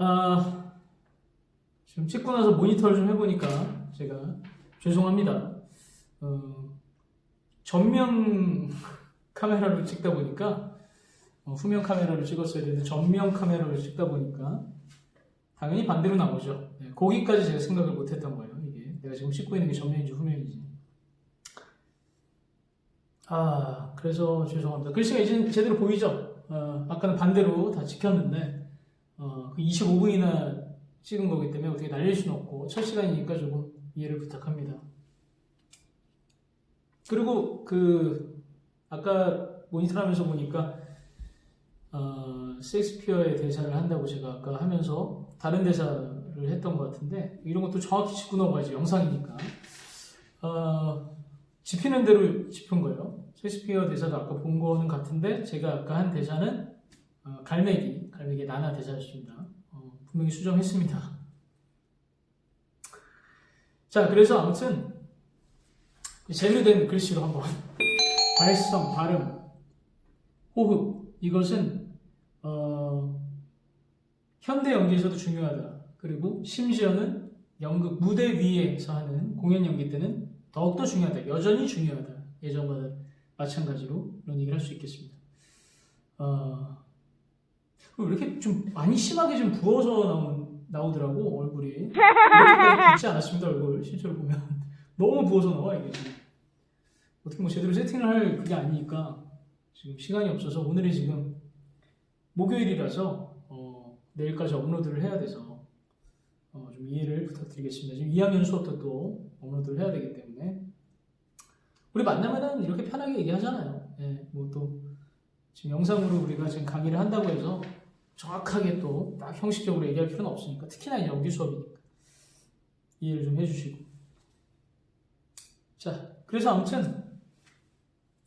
아, 지금 찍고 나서 모니터를 좀 해보니까 제가 죄송합니다. 어, 전면 카메라로 찍다 보니까 어, 후면 카메라로 찍었어야 되는데 전면 카메라로 찍다 보니까 당연히 반대로 나오죠. 네, 거기까지 제가 생각을 못했던 거예요. 이게 내가 지금 찍고 있는 게 전면인지 후면인지. 아 그래서 죄송합니다. 글씨가 이제 제대로 보이죠? 어, 아까는 반대로 다 찍혔는데 어, 그 25분이나 찍은 거기 때문에 어떻게 날릴 수는 없고 첫 시간이니까 조금 이해를 부탁합니다. 그리고 그 아까 모니터 하면서 보니까 어, 셰익스피어의 대사를 한다고 제가 아까 하면서 다른 대사를 했던 것 같은데 이런 것도 정확히 짚고 넘어가지 영상이니까 어, 짚히는 대로 짚은 거예요. 셰익스피어 대사도 아까 본 거는 같은데 제가 아까 한 대사는 어, 갈매기, 갈매기 나나 대사였습니다. 어, 분명히 수정했습니다. 자, 그래서 아무튼 제대로 된 글씨로 한번 발성, 발음, 호흡 이것은 어, 현대 연기에서도 중요하다. 그리고 심지어는 연극 무대 위에서 하는 공연 연기 때는 더욱더 중요하다. 여전히 중요하다. 예전과 마찬가지로 이런 얘기를 할 수 있겠습니다. 어, 왜 이렇게 좀 많이 심하게 좀 부어서 나온, 나오더라고 얼굴이 붓지 않았습니다 얼굴 실제로 보면 너무 부어서 나와 이게 어떻게 뭐 제대로 세팅을 할 그게 아니니까 지금 시간이 없어서 오늘이 지금 목요일이라서 어, 내일까지 업로드를 해야 돼서 어, 좀 이해를 부탁드리겠습니다. 지금 2학년 수업도 또 업로드를 해야 되기 때문에 우리 만나면은 이렇게 편하게 얘기하잖아요. 예, 뭐또 지금 영상으로 우리가 지금 강의를 한다고 해서 정확하게 또 딱 형식적으로 얘기할 필요는 없으니까 특히나 이제 연기 수업이니까 이해를 좀 해주시고. 자 그래서 아무튼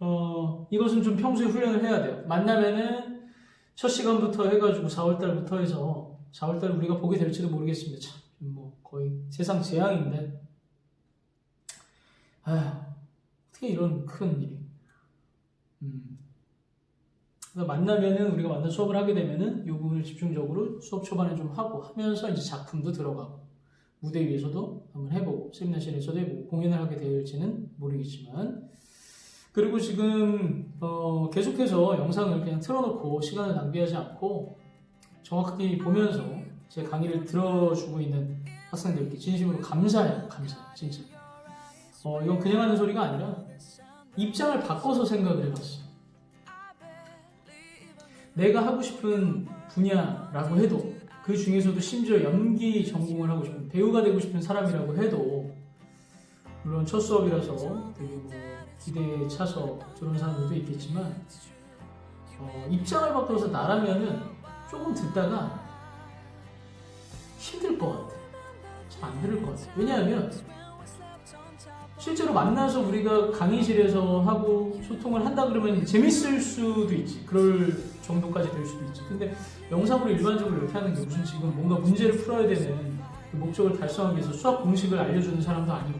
어 이것은 좀 평소에 훈련을 해야 돼요. 만나면은 첫 시간부터 해가지고 4월달부터 해서 4월달 우리가 보게 될지도 모르겠습니다. 참 뭐 거의 세상 재앙인데. 아 어떻게 이런 큰 일이? 음. 그래서 만나면은 우리가 만나 수업을 하게 되면은 이 부분을 집중적으로 수업 초반에 좀 하고 하면서 이제 작품도 들어가고 무대 위에서도 한번 해보고 세미나실에서도 해보고 공연을 하게 될지는 모르겠지만. 그리고 지금 어, 계속해서 영상을 그냥 틀어놓고 시간을 낭비하지 않고 정확하게 보면서 제 강의를 들어주고 있는 학생들께 진심으로 감사해요. 감사 진짜. 어, 이건 그냥 하는 소리가 아니라 입장을 바꿔서 생각을 해봤어요 내가 하고 싶은 분야라고 해도 그 중에서도 심지어 연기 전공을 하고 싶은 배우가 되고 싶은 사람이라고 해도 물론 첫 수업이라서 되게 뭐 기대에 차서 저런 사람들도 있겠지만 어, 입장을 바꿔서 나라면은 조금 듣다가 힘들 것 같아. 잘 안 들을 것 같아. 왜냐하면 실제로 만나서 우리가 강의실에서 하고 소통을 한다 그러면 재밌을 수도 있지. 그럴 정도까지 될 수도 있지. 근데 영상으로 일반적으로 이렇게 하는 게 무슨 지금 뭔가 문제를 풀어야 되는 그 목적을 달성하기 위해서 수학 공식을 알려주는 사람도 아니고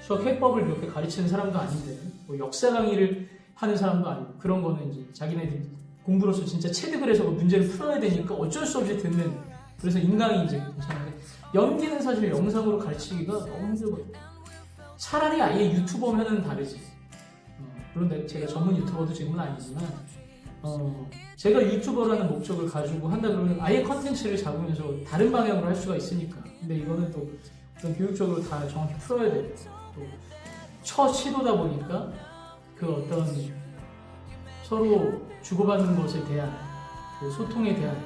수학 해법을 이렇게 가르치는 사람도 아닌데 뭐 역사 강의를 하는 사람도 아니고 그런 거는 이제 자기네들 공부로서 진짜 체득을 해서 그 문제를 풀어야 되니까 어쩔 수 없이 듣는 그래서 인강이 이제 괜찮은데 연기는 사실 영상으로 가르치기가 너무 힘들거든요. 차라리 아예 유튜버면은 다르지. 어, 물론 내- 제가 전문 유튜버도 지금은 아니지만 어, 제가 유튜버라는 목적을 가지고 한다 그러면 아예 컨텐츠를 잡으면서 다른 방향으로 할 수가 있으니까. 근데 이거는 또 어떤 교육적으로 다 정확히 풀어야 되고 또첫 시도다 보니까 그 어떤 서로 주고받는 것에 대한 그 소통에 대한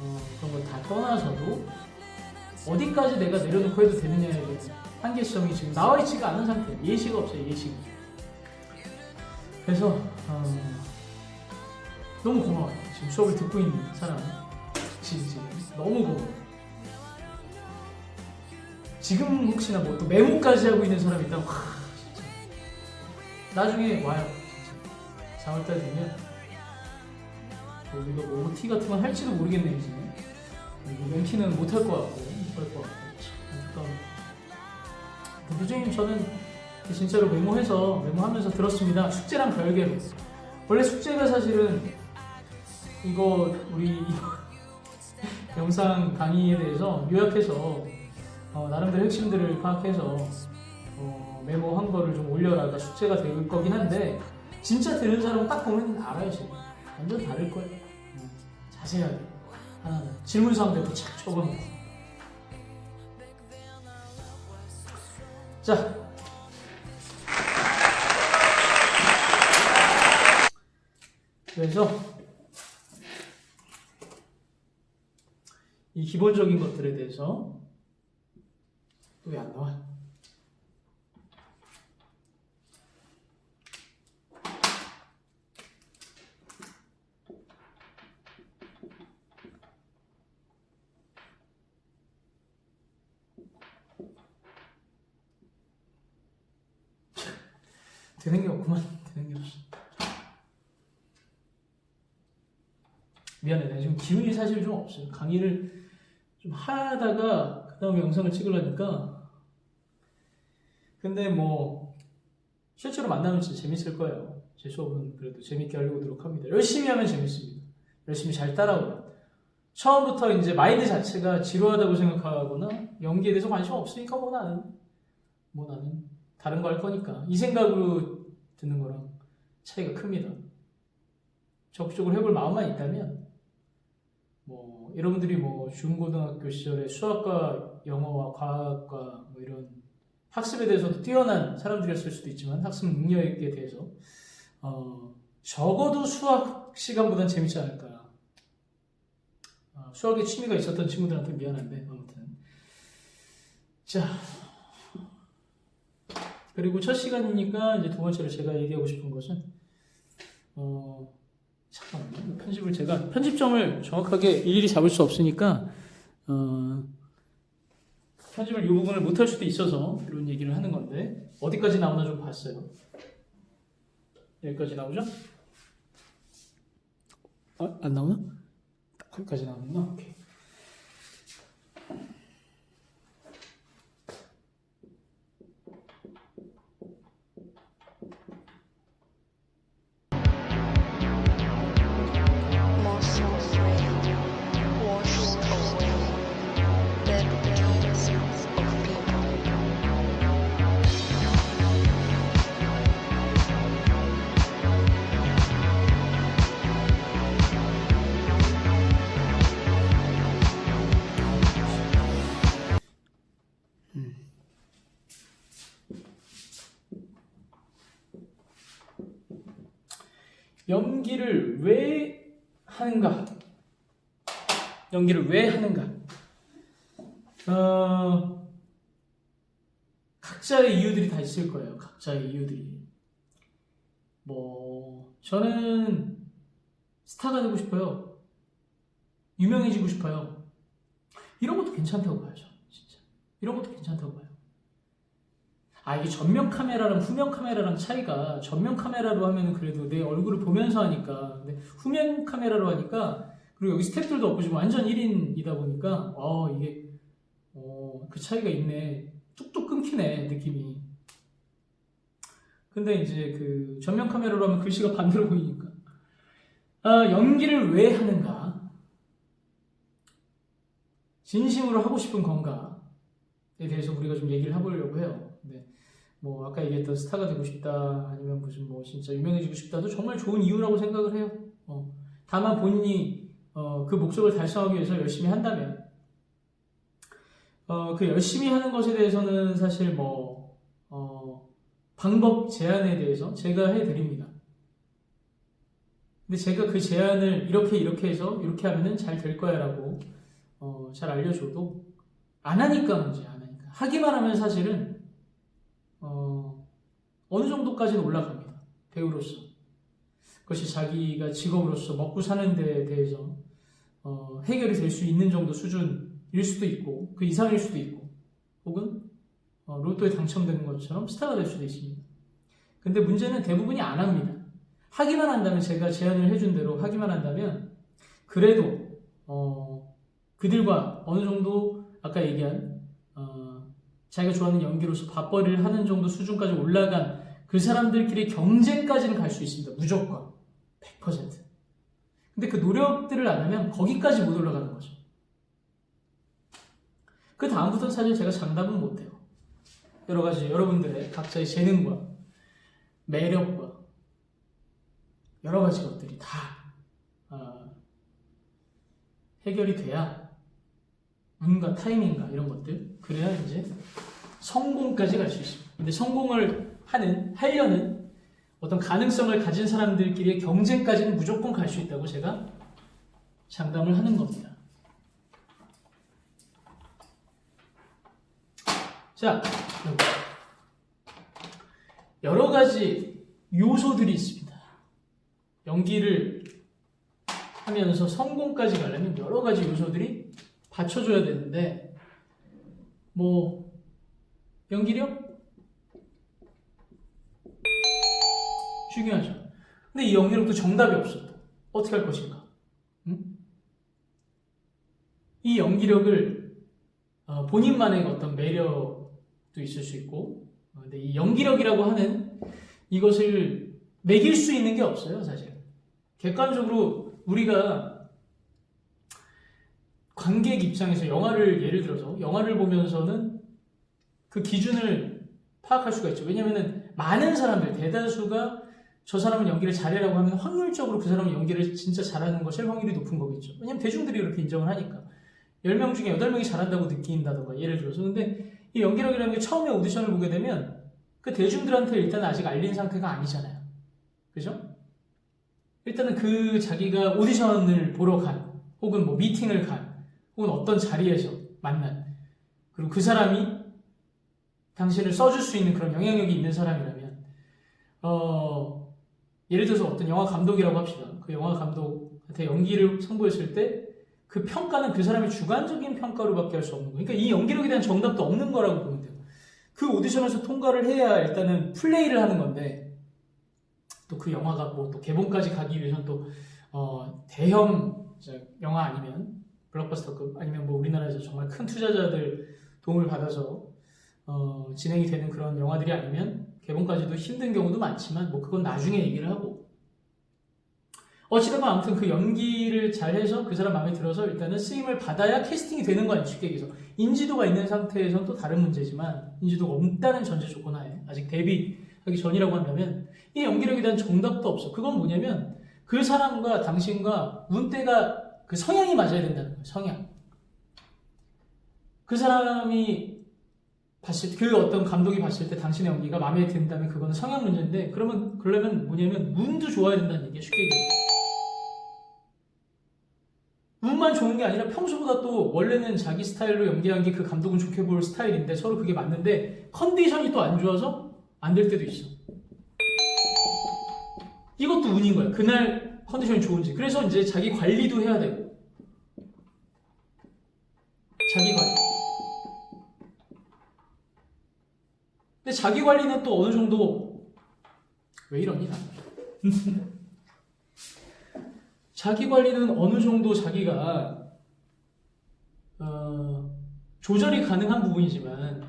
어, 그런 걸 다 떠나서도 어디까지 내가 내려놓고 해도 되느냐에 대한 한계성이 지금 나와 있지가 않은 상태. 예시가 없어요, 예시가. 그래서 어, 너무 고마워요. 지금 수업을 듣고 있는 사람. 진짜 너무 고마워요. 지금 혹시나 뭐 또 메모까지 하고 있는 사람이 있다면 와, 진짜. 나중에 와요. 진짜. 4월달 되면 뭐 우리가 뭐 OT 같은 건 할지도 모르겠네 이제. 그리고 멘티는 못 할 것 같고 못 할 것 같고 참 안타까워. 교수님 저는 진짜로 메모해서 메모하면서 들었습니다. 숙제랑 별개로. 원래 숙제가 사실은 이거 우리 영상 강의에 대해서 요약해서 어, 나름대로 핵심들을 파악해서 어, 메모한 거를 좀 올려라 가 숙제가 될 거긴 한데 진짜 들은 사람은 딱 보면 알아요 지금. 완전 다를 거예요. 음, 자세하게. 하나하나 질문사항들도 착 적어놓고. 자. 그래서 이 기본적인 것들에 대해서 또왜안 나와? 되는 게 없구만. 되는 게 없어. 미안해. 나 지금 기운이 사실 좀 없어요. 강의를 좀 하다가 그 다음에 영상을 찍으려니까. 근데 뭐 실제로 만나면 진짜 재밌을 거예요. 제 수업은 그래도 재밌게 하려고 노력합니다. 열심히 하면 재밌습니다. 열심히 잘 따라오면. 처음부터 이제 마인드 자체가 지루하다고 생각하거나 연기에 대해서 관심 없으니까 뭐 나는 뭐 나는 다른 거 할 거니까 이 생각으로 듣는 거랑 차이가 큽니다. 적극적으로 해볼 마음만 있다면 뭐 여러분들이 뭐 중고등학교 시절에 수학과 영어와 과학과 뭐 이런 학습에 대해서도 뛰어난 사람들이었을 수도 있지만 학습 능력에 대해서 어, 적어도 수학 시간보단 재밌지 않을까. 어, 수학에 취미가 있었던 친구들한테 미안한데 아무튼 자 그리고 첫 시간이니까 이제 두 번째로 제가 얘기하고 싶은 것은 어 잠깐만요 편집을 제가 편집점을 정확하게 일일이 잡을 수 없으니까 어 편집을 이 부분을 못 할 수도 있어서 이런 얘기를 하는 건데 어디까지 나오나 좀 봤어요 여기까지 나오죠? 아, 안 나오나? 딱 거기까지 나오는구나 오케이 연기를 왜 하는가? 연기를 왜 하는가? 어, 각자의 이유들이 다 있을 거예요. 각자의 이유들이. 뭐, 저는 스타가 되고 싶어요. 유명해지고 싶어요. 이런 것도 괜찮다고 저 진짜. 이런 것도 괜찮다고 봐요. 아, 이게 전면 카메라랑 후면 카메라랑 차이가 전면 카메라로 하면 그래도 내 얼굴을 보면서 하니까 근데 후면 카메라로 하니까 그리고 여기 스태프들도 없고 지금 완전 1인이다 보니까 어 이게 어, 그 차이가 있네. 뚝뚝 끊기네 느낌이. 근데 이제 그 전면 카메라로 하면 글씨가 반대로 보이니까. 아, 연기를 왜 하는가? 진심으로 하고 싶은 건가에 대해서 우리가 좀 얘기를 해보려고 해요. 네. 뭐 아까 얘기했던 스타가 되고 싶다 아니면 무슨 뭐 진짜 유명해지고 싶다도 정말 좋은 이유라고 생각을 해요. 어, 다만 본인이 어, 그 목적을 달성하기 위해서 열심히 한다면 어, 그 열심히 하는 것에 대해서는 사실 뭐 어, 방법 제안에 대해서 제가 해드립니다. 근데 제가 그 제안을 이렇게 이렇게 해서 이렇게 하면은 잘 될 거야라고 어, 잘 알려줘도 안 하니까 문제야 안 하니까 하기만 하면 사실은 어, 어느 정도까지는 올라갑니다. 배우로서. 그것이 자기가 직업으로서 먹고 사는 데에 대해서 어, 해결이 될 수 있는 정도 수준일 수도 있고 그 이상일 수도 있고 혹은 어, 로또에 당첨되는 것처럼 스타가 될 수도 있습니다. 근데 문제는 대부분이 안 합니다. 하기만 한다면 제가 제안을 해준 대로 하기만 한다면 그래도 어, 그들과 어느 정도 아까 얘기한 어, 자기가 좋아하는 연기로서 밥벌이를 하는 정도 수준까지 올라간 그 사람들끼리 경쟁까지는 갈 수 있습니다. 무조건. 100%. 근데 그 노력들을 안 하면 거기까지 못 올라가는 거죠. 그 다음부터는 사실 제가 장담은 못해요. 여러 가지 여러분들의 각자의 재능과 매력과 여러 가지 것들이 다 어, 해결이 돼야 운과 타이밍과 이런 것들 그래야 이제 성공까지 갈 수 있습니다. 근데 성공을 하는 하려는 어떤 가능성을 가진 사람들끼리의 경쟁까지는 무조건 갈 수 있다고 제가 장담을 하는 겁니다. 자. 여러 가지 요소들이 있습니다. 연기를 하면서 성공까지 가려면 여러 가지 요소들이 받쳐줘야 되는데, 뭐, 연기력? 중요하죠. 근데 이 연기력도 정답이 없어. 어떻게 할 것인가? 응? 이 연기력을 어, 본인만의 어떤 매력도 있을 수 있고, 어, 근데 이 연기력이라고 하는 이것을 매길 수 있는 게 없어요, 사실. 객관적으로 우리가 관객 입장에서 영화를 예를 들어서 영화를 보면서는 그 기준을 파악할 수가 있죠. 왜냐면은 많은 사람들, 대다수가 저 사람은 연기를 잘해라고 하면 확률적으로 그 사람은 연기를 진짜 잘하는 것일 확률이 높은 거겠죠. 왜냐면 대중들이 그렇게 인정을 하니까. 10명 중에 8명이 잘한다고 느낀다던가 예를 들어서. 근데 이 연기력이라는 게 처음에 오디션을 보게 되면 그 대중들한테 일단 아직 알린 상태가 아니잖아요. 그죠? 일단은 그 자기가 오디션을 보러 간, 혹은 뭐 미팅을 간, 혹은 어떤 자리에서 만난, 그리고 그 사람이 당신을 써줄 수 있는 그런 영향력이 있는 사람이라면, 어, 예를 들어서 어떤 영화 감독이라고 합시다. 그 영화 감독한테 연기를 선보였을 때 그 평가는 그 사람의 주관적인 평가로밖에 할 수 없는 거예요. 그러니까 이 연기력에 대한 정답도 없는 거라고 보면 돼요. 그 오디션에서 통과를 해야 일단은 플레이를 하는 건데 또 그 영화가 뭐 또 개봉까지 가기 위해서는 또 어, 대형 영화 아니면 블록버스터급 아니면 뭐 우리나라에서 정말 큰 투자자들 도움을 받아서 어, 진행이 되는 그런 영화들이 아니면 개봉까지도 힘든 경우도 많지만 뭐 그건 나중에 얘기를 하고. 어찌되건 아무튼 그 연기를 잘해서 그 사람 마음에 들어서 일단은 쓰임을 받아야 캐스팅이 되는 거 아니에요 쉽게 얘기해서. 인지도가 있는 상태에서는 또 다른 문제지만 인지도가 없다는 전제 조건 하에 아직 데뷔하기 전이라고 한다면 이 연기력에 대한 정답도 없어. 그건 뭐냐면 그 사람과 당신과 운대가 그 성향이 맞아야 된다는 거예요 성향 그 사람이 봤을 때, 그 어떤 감독이 봤을 때 당신의 연기가 마음에 든다면 그거는 성향 문제인데 그러면 그러면 뭐냐면 운도 좋아야 된다는 얘기야 쉽게 얘기해. 운만 좋은 게 아니라 평소보다 또 원래는 자기 스타일로 연기한 게 그 감독은 좋게 볼 스타일인데 서로 그게 맞는데 컨디션이 또 안 좋아서 안 될 때도 있어. 이것도 운인 거야. 그날 컨디션이 좋은지. 그래서 이제 자기 관리도 해야 되고. 자기 관리. 근데 자기 관리는 또 어느 정도 왜 이러니 나? 자기 관리는 어느 정도 자기가 어, 조절이 가능한 부분이지만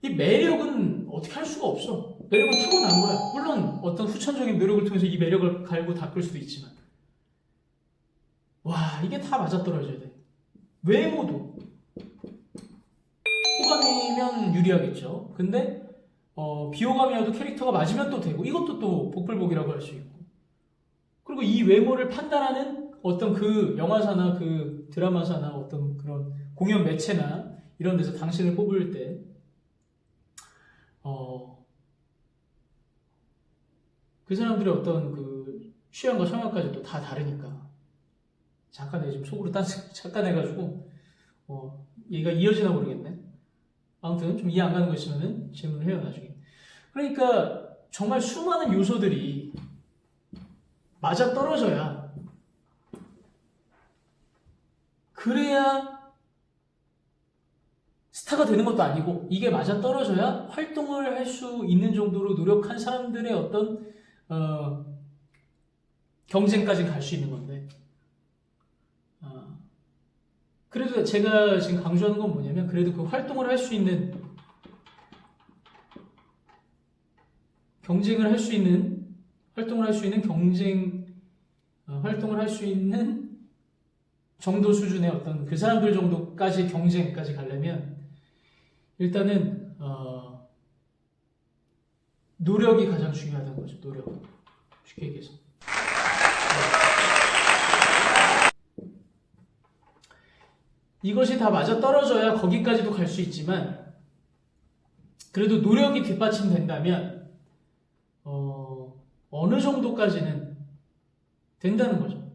이 매력은 어떻게 할 수가 없어. 매력은 타고 난 거야. 물론 어떤 후천적인 노력을 통해서 이 매력을 갈고 닦을 수도 있지만 와 이게 다 맞아떨어져야 돼. 외모도 호감이면 유리하겠죠. 근데 어, 비호감이어도 캐릭터가 맞으면 또 되고 이것도 또 복불복이라고 할 수 있고 그리고 이 외모를 판단하는 어떤 그 영화사나 그 드라마사나 어떤 그런 공연 매체나 이런 데서 당신을 뽑을 때 어, 그 사람들의 어떤 그 취향과 성향까지도 다 다르니까 잠깐 내 지금 속으로 딴 잠깐 해가지고 어, 얘가 이어지나 모르겠네. 아무튼 좀 이해 안 가는 거 있으면 질문을 해요 나중에. 그러니까 정말 수많은 요소들이 맞아 떨어져야 그래야 스타가 되는 것도 아니고 이게 맞아 떨어져야 활동을 할 수 있는 정도로 노력한 사람들의 어떤 어, 경쟁까지 갈 수 있는 건데. 어, 그래도 제가 지금 강조하는 건 뭐냐면 그래도 그 활동을 할 수 있는 경쟁을 할 수 있는 활동을 할 수 있는 경쟁 어, 활동을 할 수 있는 정도 수준의 어떤 그 사람들 정도까지 경쟁까지 가려면 일단은 어, 노력이 가장 중요하다는 거죠. 노력. 쉽게 얘기해서. 이것이 다 맞아 떨어져야 거기까지도 갈 수 있지만 그래도 노력이 뒷받침된다면 어, 어느 정도까지는 된다는 거죠.